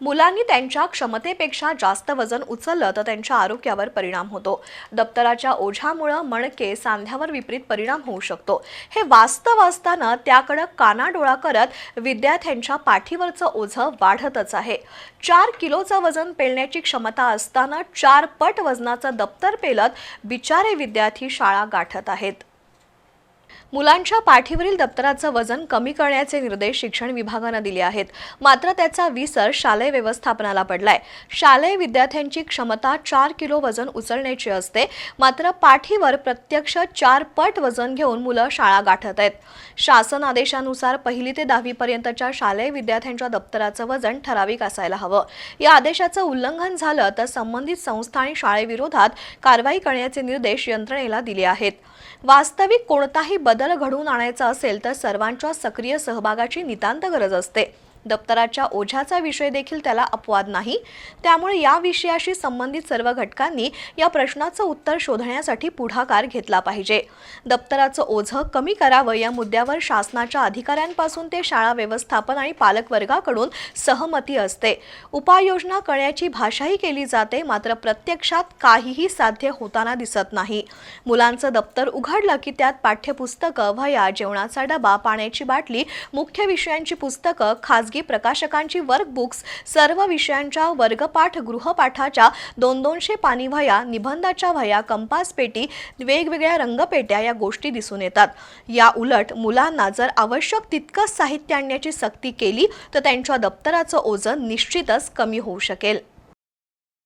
मुलांनी त्यांच्या क्षमतेपेक्षा जास्त वजन उचललं तर त्यांच्या आरोग्यावर परिणाम होतो. दप्तराच्या ओझ्यामुळं मणके सांध्यावर विपरीत परिणाम होऊ शकतो. हे वास्तव असताना त्याकडं कानाडोळा करत विद्यार्थ्यांच्या पाठीवरचं ओझं वाढतच आहे. चार किलोचं वजन पेलण्याची क्षमता असताना चार पट वजनाचं दप्तर पेलत बिचारे विद्यार्थी शाळा गाठत आहेत. मुलांच्या पाठीवरील दप्तराचं वजन कमी करण्याचे निर्देश शिक्षण विभागानं दिले आहेत. मात्र त्याचा विसर शालेय व्यवस्थापनाला पडलाय. शालेय विद्यार्थ्यांची क्षमता चार किलो वजन उचलण्याची असते. मात्र पाठीवर प्रत्यक्ष चार पट वजन घेऊन मुलं शाळा गाठत आहेत. शासन आदेशानुसार पहिली ते दहावीपर्यंतच्या शालेय विद्यार्थ्यांच्या दप्तराचं वजन ठराविक असायला हवं. या आदेशाचं उल्लंघन झालं तर संबंधित संस्था आणि शाळेविरोधात कारवाई करण्याचे निर्देश यंत्रणेला दिले आहेत. वास्तविक कोणताही बदल घडवून आणायचा असेल तर सर्वांच्या सक्रिय सहभागाची नितांत गरज असते. दप्तराच्या ओझ्याचा विषय देखील त्याला अपवाद नाही. त्यामुळे या विषयाशी संबंधित सर्व घटकांनी या प्रश्नाचं उत्तर शोधण्यासाठी पुढाकार घेतला पाहिजे. दप्तराचं ओझं कमी करावं या मुद्द्यावर शासनाच्या अधिकाऱ्यांपासून ते शाळा व्यवस्थापन आणि पालकवर्गाकडून सहमती असते. उपाययोजना करण्याची भाषाही केली जाते मात्र प्रत्यक्षात काहीही साध्य होताना दिसत नाही. मुलांचं दप्तर उघडलं की त्यात पाठ्यपुस्तकं वह्या जेवणाचा डबा पाण्याची बाटली मुख्य विषयांची पुस्तकं खासगी प्रकाशकांची वर्कबुक्स सर्व विषयांच्या वर्गपाठ गृहपाठाच्या दोन दोनशे पानी वह्या निबंधाच्या वह्या कंपास पेटी वेगवेगळ्या रंगपेट्या या गोष्टी दिसून येतात. या उलट मुलांना जर आवश्यक तितकंच साहित्य आणण्याची सक्ती केली तर त्यांच्या दप्तराचं ओझं निश्चितच कमी होऊ शकेल.